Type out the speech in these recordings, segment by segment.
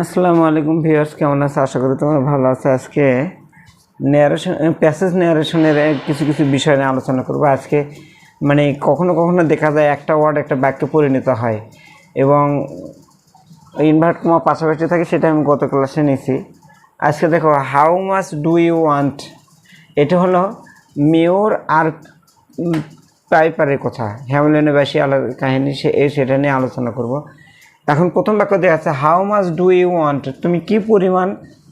আসসালামু আলাইকুম ভিউয়ার্স, কেমন আছে? আশা করি তোমরা ভালো আছো। আজকে ন্যারেশন প্যাসেজ ন্যারেশনের কিছু কিছু বিষয় নিয়ে আলোচনা করব। আজকে মানে কখনো কখনো দেখা যায় একটা ওয়ার্ড একটা বাক্যে পরিণত হয় এবং ইনভার্ট কমা পাশাপাশি থাকে, সেটা আমি গত ক্লাসে নিয়েছি। আজকে দেখো how much do you want এটা হলো মেয়র আর পাইপারের কথা। হ্যামলেনের বেশি কাহিনী সে সেটা নিয়ে আলোচনা করব। এখন প্রথম বাক্য দেওয়া আছে how much do you want তুমি কি পরিমাণ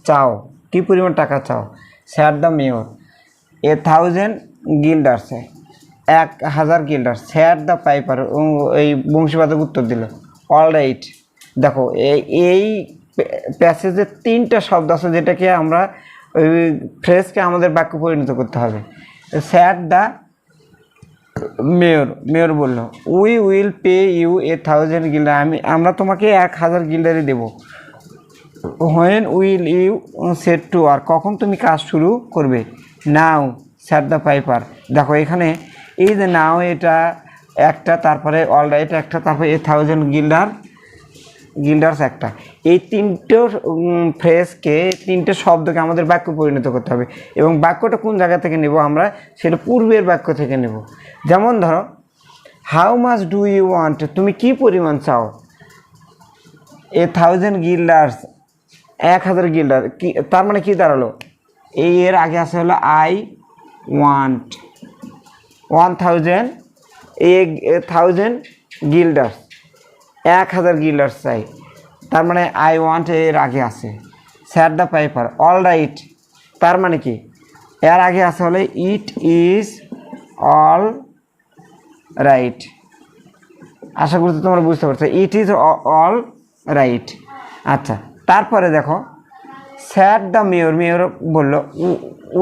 চাও? কি পরিমাণ টাকা চাও? Sir the mayor a thousand গিল্ডার্সে এক হাজার গিল্ডার স্যার দ্য পাইপার এই বংশীবাদক উত্তর দিল অল রাইট দেখো এই প্যাসেজে তিনটা শব্দ আছে যেটাকে আমরা ওই ফ্রেজকে আমাদের বাক্য পরিণত করতে হবে। স্যার দ্য মেয়র মেয়র বলল we will pay you a thousand guilder আমি, আমরা তোমাকে এক হাজার গিল্ডারই দেবো। When will you set to আর কখন তুমি কাজ শুরু করবে? নাও স্যার দ্য পাইপার দেখো, এখানে এই যে নাও এটা একটা, তারপরে অল রাইট একটা, তারপরে এ থাউজেন্ড গিল্ডার গিল্ডার্স একটা। এই তিনটে ফ্রেজকে, তিনটে শব্দকে আমাদের বাক্য পরিণত করতে হবে। এবং বাক্যটা কোন জায়গা থেকে নেব আমরা, সেটা পূর্বের বাক্য থেকে নেব। যেমন ধরো how much do you want তুমি কি পরিমাণ চাও? এ থাউজেন্ড গিল্ডার্স, এক হাজার গিল্ডার, কি, তার মানে কি দাঁড়াল? এই এর আগে আছে হলো I want one thousand a thousand guilders. এক হাজার গিল্ডার্স চাই। তার মানে আই ওয়ান্ট এর আগে আছে। Sir the piper all right তার মানে কি? এর আগে আছে হলে ইট ইজ অল রাইট আশা করছি তোমরা বুঝতে পারছ। ইট ইজ অল রাইট আচ্ছা তারপরে দেখো স্যার দ্য মেয়র মেয়র বলল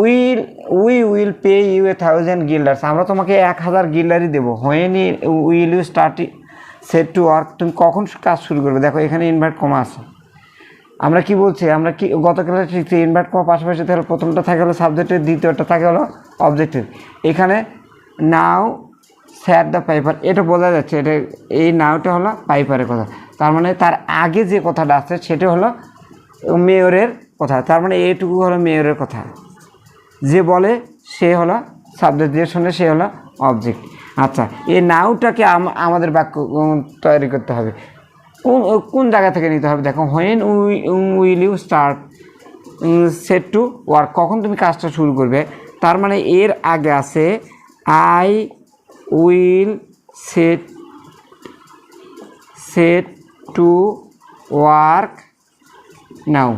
will we will pay you a thousand guilders আমরা তোমাকে এক হাজার গিল্ডারই দেবো। When will you start set to work তুমি কখন কাজ শুরু করবে? দেখো, এখানে ইনভার্ট কমা আছে। আমরা কি বলছি? আমরা কি গত ক্লাসে শিখছি ইনভার্ট কমা পাশাপাশি তাহলে প্রথমটা থাকে হলো সাবজেক্টের দ্বিতীয়টা থাকে হলো অবজেক্টিভ এখানে নাও স্যার দ্য পাইপার এটা বোঝা যাচ্ছে, এটা এই নাওটা হলো পাইপারের কথা। তার মানে তার আগে যে কথাটা আছে, সেটা হলো মেয়রের কথা। তার মানে এইটুকু হলো মেয়রের কথা। যে বলে, সে হলো সাবজেক্ট যে শুনে, সে হলো অবজেক্ট আচ্ছা এই নাউটাকে আম- আমাদের বাক্য তৈরি করতে হবে। কোন কোন জায়গা থেকে নিতে হবে? দেখো when we will you start set to work কখন তুমি কাজটা শুরু করবে? তার মানে এর আগে আছে I will set set to work now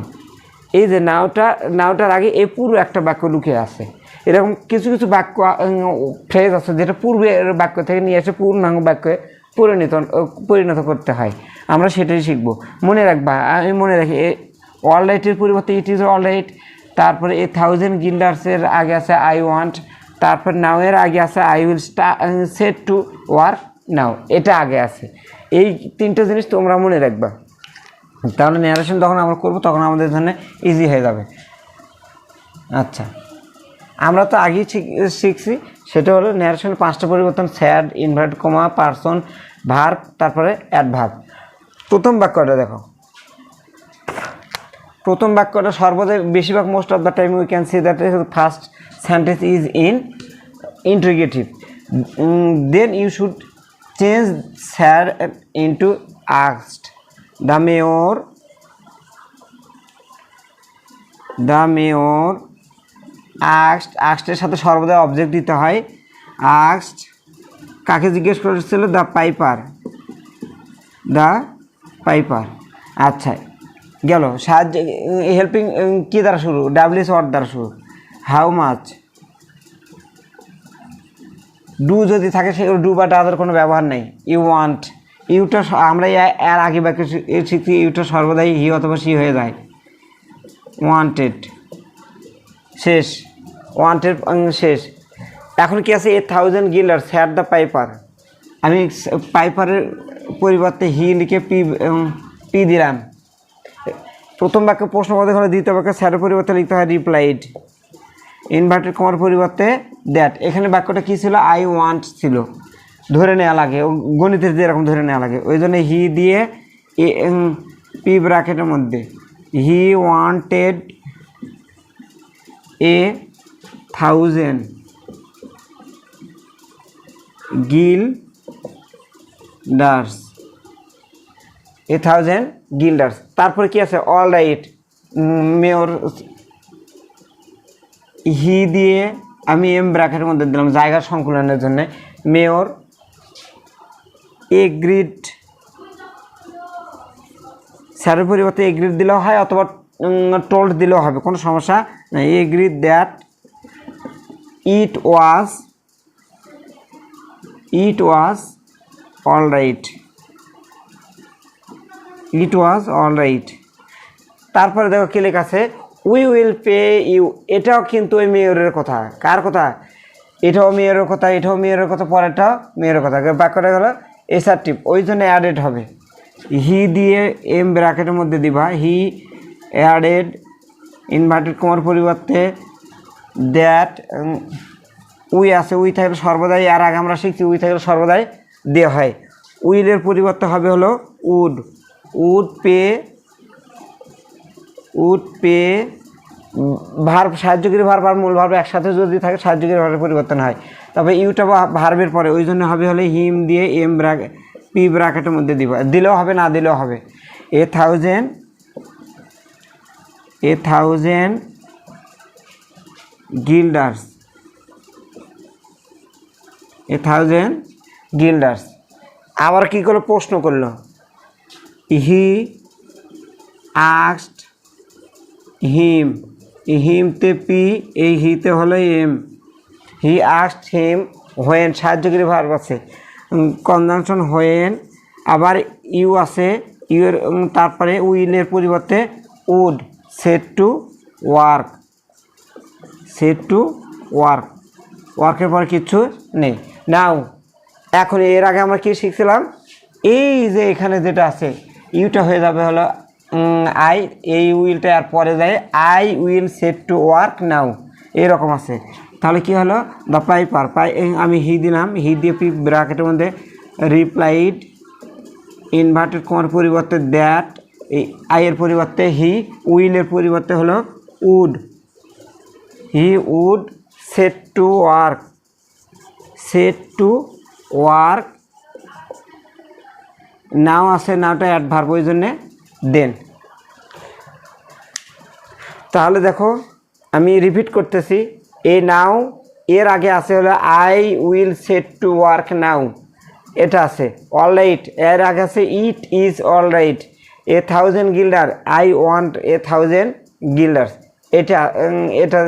এই যে নাওটা, নাওটার আগে এ পুরো একটা বাক্য লুকিয়ে আছে। এরকম কিছু কিছু বাক্য ফ্রেজ আছে যেটা পূর্বের বাক্য থেকে নিয়ে এসে পূর্ণাঙ্গ বাক্যে পরিণত পরিণত করতে হয়। আমরা সেটাই শিখব। মনে রাখবা, আমি মনে রাখি অল রাইটের পরিবর্তে ইট ইজ অল রাইট তারপরে এ থাউজেন্ড গিল্ডার্সের আগে আছে আই ওয়ান্ট তারপর নাও এর আগে আছে আই উইল স্টা সেট টু ওয়ার্ক নাও এটা আগে আছে। এই তিনটে জিনিস তোমরা মনে রাখবা। তাহলে ন্যারেশন যখন আমরা করব, তখন আমাদের জন্য ইজি হয়ে যাবে। আচ্ছা। আমরা তো আগেই শিখ- শিখছি, সেটা হলো ন্যারেশনের পাঁচটা পরিবর্তন said inverted comma person verb তারপরে অ্যাডভার্ব প্রথম বাক্যটা দেখো। প্রথম বাক্যটা সর্বদাই বেশিরভাগ most of the time we can see that first sentence is in interrogative then you should change said into asked the mayor the mayor আক্সড আক্সটের সাথে সর্বদা অবজেক্ট দিতে হয়। আক্সড কাকে জিজ্ঞেস করেছিল? দ্য পাইপার দ্য পাইপার আচ্ছা গেল। সাহায্য হেল্পিং কী দ্বারা শুরু? ডাব্লিউএস ওয়ার্ড দ্বারা শুরু। হাউ মাছ ডু যদি থাকে, সে ডু বা ডাদের কোনো ব্যবহার নেই। ইউ ওয়ান্ট ইউটা আমরা এর আগে এ, শিখছি ইউটা সর্বদাই হি অথবা সি হয়ে যায়। ওয়ান্টেড শেষ। ওয়ান্টেড শেষ। এখন কি আছে? A thousand guilder said the piper আমি পাইপারের পরিবর্তে হি লিখে পি পি দিলাম। প্রথম বাক্য প্রশ্নবোধক হলে দ্বিতীয় বাক্য স্যারের পরিবর্তে লিখতে হয় রিপ্লাইড ইনভার্টেড কমার পরিবর্তে দ্যাট এখানে বাক্যটা কী ছিল? আই ওয়ান্ট ছিল। ধরে নেওয়া লাগে। গণিতের যেরকম ধরে নেওয়া লাগে। ওই জন্য হি দিয়ে এ পি ব্র্যাকেটের মধ্যে। He wanted a thousand. Guilders. A thousand guilders তারপরে কি আছে? All right. মেয়র হি দিয়ে আমি এম ব্র্যাকেটের মধ্যে দিলাম জায়গা সংকুলনের জন্য। মেয়র এগ্রিড স্যারের পরিবর্তে এগ্রিড দিলেও হয় অথবা টোল্ড দিলেও হবে, কোনো সমস্যা না agreed that it was it was all right it was all right তারপরে দেখো কি লেখা আছে? উই উইল পে ইউ এটাও কিন্তু ওই মেয়রের কথা। কার কথা? এটাও মেয়রের কথা, এটাও মেয়রের কথা, পরেরটাও মেয়রের কথা। বাক্যটা গেলো এসারটিভ ওই জন্য অ্যাডেড হবে। হি দিয়ে এম ব্র্যাকেটের মধ্যে দিবা। হি অ্যাডেড ইনভার্টেড কমার পরিবর্তে দ্যাট উই আছে উই থাকলে সর্বদাই, আর আগে আমরা শিখছি উই থাকলে সর্বদাই দেওয়া হয়। উইলের পরিবর্তে হবে হলো would would pay would pay verb সাহায্যকারী ভার আর মূল ভার একসাথে যদি থাকে, সাহায্যকারী ভারের পরিবর্তন হয়। তবে ইউটা ভার্বের পরে, ওই জন্য হবে হলে হিম দিয়ে এম ব্র্যাক পি ব্র্যাকেটের মধ্যে দিব। দিলেও হবে, না দিলেও হবে। A thousand a thousand guilders. A thousand guilders. আবার কি করল প্রশ্ন করল? হি আক্সড হিম। হিমতে পি এই হিতে হলো এম। হি আক্সড হিম হোয়েন সাহায্যকারী ভার্ব আছে। কনজাংশন হোয়েন আবার ইউ আছে ইউ এর উম, তারপরে উইলের পরিবর্তে would set to work. Set to work. ওয়ার্কের পর কিছু নেই। নাও, এখন এর আগে আমরা কি শিখছিলাম? এই যে এখানে যেটা আছে, ইউটা হয়ে যাবে হলো আই, এই উইলটা আর পরে যায় I will set to work now. এরকম আছে। তাহলে কি হলো? দ্য পাইপার পাই আমি হি দিলাম, হি দিয়ে পি ব্র্যাকেটের মধ্যে রিপ্লাইড ইনভার্টেড কোমার পরিবর্তে দ্যাট আইয়ের পরিবর্তে হি, উইলের পরিবর্তে হলো would. He would set to work. Set to work. Now আছে, নাওটা অ্যাডভার্ব ওই জন্যে দেন। তাহলে দেখো, আমি রিপিট করতেছি। এ নাও, এর আগে আছে হলো, I will set to work now. এটা আছে, অল রাইট। এর আগে আছে, it is all right. A thousand guilder, I want a thousand guilder এটা এটা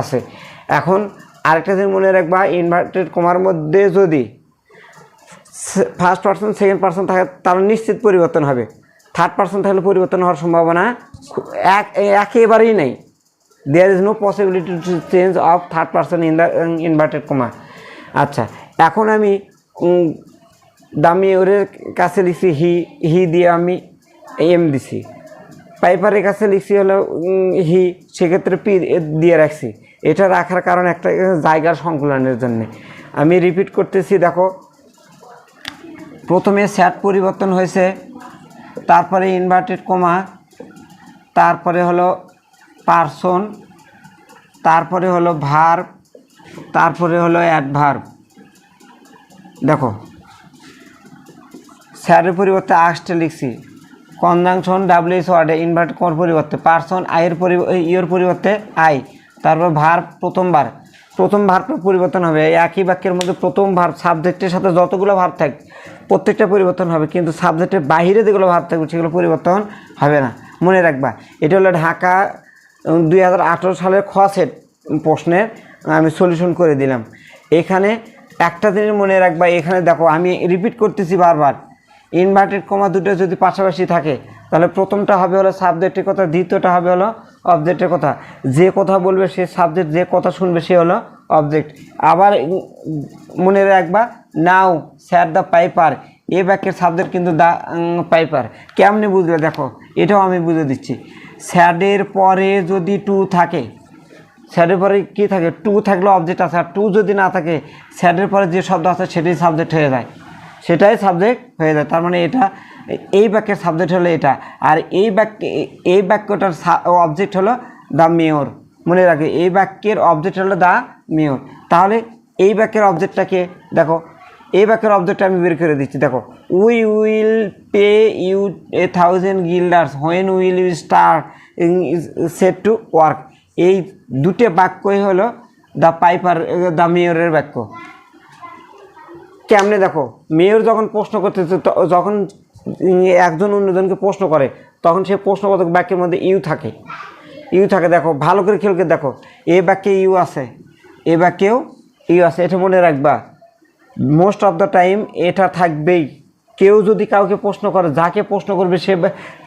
আছে। এখন আরেকটা জিনিস মনে রাখবা ইনভার্টেড কমার মধ্যে যদি ফার্স্ট পার্সন সেকেন্ড পার্সন থাকে তাহলে নিশ্চিত পরিবর্তন হবে। থার্ড পার্সন থাকলে পরিবর্তন হওয়ার সম্ভাবনা এক, একেবারেই নেই। There is no possibility to change of third person in the inverted comma আচ্ছা এখন আমি দামি ওর কাছে লিখছি, হি হি দিয়ে আমি এম দিছি। পাইপারের কাছে লিখছি হলো হি। সেক্ষেত্রে পি দিয়ে রাখছি। এটা রাখার কারণ একটা জায়গার সংকুলনের জন্য। আমি রিপিট করতেছি, দেখো। প্রথমে স্যাট পরিবর্তন হয়েছে, তারপরে ইনভার্টেড কমা তারপরে হলো পার্সন তারপরে হলো ভার্ব তারপরে হলো অ্যাডভার্ব দেখো স্যারের পরিবর্তে আসতে লিখছি। কনজাংশন ডাব্লিউএস ওয়ার্ডে ইনভার্ট কর পরিবর্তে, পার্সন আয়ের ইয়ের পরিবর্তে আই, তারপর ভার প্রথমবার প্রথম ভার্বটা পরিবর্তন হবে একই বাক্যের মধ্যে প্রথম ভার্ব, সাবজেক্টের সাথে যতগুলো ভার্ব থাকবে প্রত্যেকটা পরিবর্তন হবে, কিন্তু সাবজেক্টের বাইরে যেগুলো ভার্ব থাকবে সেগুলো পরিবর্তন হবে না। মনে রাখবা, এটা হলো ঢাকা দুই হাজার আঠেরো সালের খ সেট প্রশ্নের, আমি সলিউশন করে দিলাম। এখানে একটা জিনিস মনে রাখবা, এখানে দেখো, আমি রিপিট করতেছি বারবার। ইনভার্টেড কমা দুটো যদি পাশাপাশি থাকে, তাহলে প্রথমটা হবে হলো সাবজেক্টের কথা, দ্বিতীয়টা হবে হলো অবজেক্টের কথা। যে কথা বলবে, সে সাবজেক্ট যে কথা শুনবে, সে হলো অবজেক্ট আবার মনে রাখবা, নাও, স্যার দ্য পাইপার। এ বাক্যের সাবজেক্ট কিন্তু দা পাইপার। কেমনি বুঝলে দেখো? এটাও আমি বুঝে দিচ্ছি। স্যাডের পরে যদি টু থাকে স্যাডের পরে কি থাকে? টু থাকলে অবজেক্ট আছে, আর টু যদি না থাকে স্যাডের পরে যে শব্দ আছে, সেটাই সাবজেক্ট হয়ে যায়। সেটাই সাবজেক্ট হয়ে যায়। তার মানে এটা, এই বাক্যের সাবজেক্ট হলো এটা। আর এই বাক্য, এই বাক্যটার অবজেক্ট হলো দ্য মেয়র মনে রাখবে, এই বাক্যের অবজেক্ট হলো দ্য মেয়র তাহলে এই বাক্যের অবজেক্টটাকে দেখো, এই বাক্যের অবজেক্টটা আমি বের করে দিচ্ছি। দেখো we will pay you a thousand guilders when will you start set to work এই দুটো বাক্যই হলো দ্য পাইপার দ্য মেয়রের বাক্য। কেমনে দেখো? মেয়র যখন প্রশ্ন করতেছে, ত- যখন একজন অন্যজনকে প্রশ্ন করে, তখন সে প্রশ্নবোধক বাক্যের মধ্যে ইউ থাকে। ইউ থাকে, দেখো, ভালো করে খেলকে দেখো, এ বাক্যে ইউ আছে, এ বাক্যেও ইউ আছে, এটা মনে রাখবা। মোস্ট অফ দ্য টাইম এটা থাকবেই। কেউ যদি কাউকে প্রশ্ন করে, যাকে প্রশ্ন করবে, সে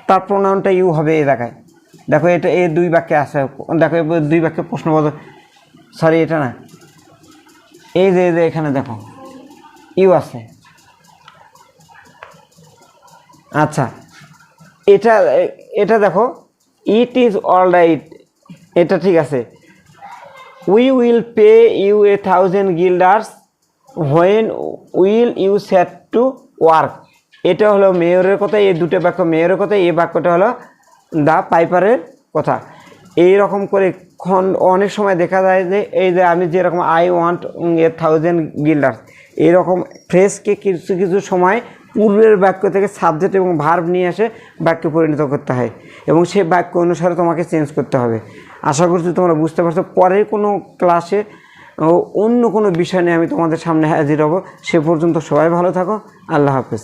তার প্রোনাউনটা ইউ হবে এ দেখায় দেখো, এটা এ দুই বাক্যে আছে, দেখো দুই বাক্যে প্রশ্নবোধক সরি এটা না। এই যে, এখানে দেখো। ইউ আছে। আচ্ছা এটা এটা দেখো ইট ইজ অল রাইট এটা ঠিক আছে। We will pay you a thousand guilders when will you set to work এটা হলো মেয়রের কথা, এই দুটো বাক্য, মেয়রের কথা, এই বাক্যটা হলো দ্য পাইপারের কথা। এই রকম করে খন অনেক সময় দেখা যায় যে এই যে আমি যেরকম I want a thousand guilders এরকম ফ্রেজকে কিছু কিছু সময় পূর্বের বাক্য থেকে সাবজেক্ট এবং ভার্ব নিয়ে এসে বাক্যে পরিণত করতে হয় এবং সেই বাক্য অনুসারে তোমাকে চেঞ্জ করতে হবে। আশা করছি তোমরা বুঝতে পারছ। পরের কোনো ক্লাসে অন্য কোনো বিষয় নিয়ে আমি তোমাদের সামনে হাজির হব। সে পর্যন্ত সবাই ভালো থাকো। আল্লাহ হাফেজ।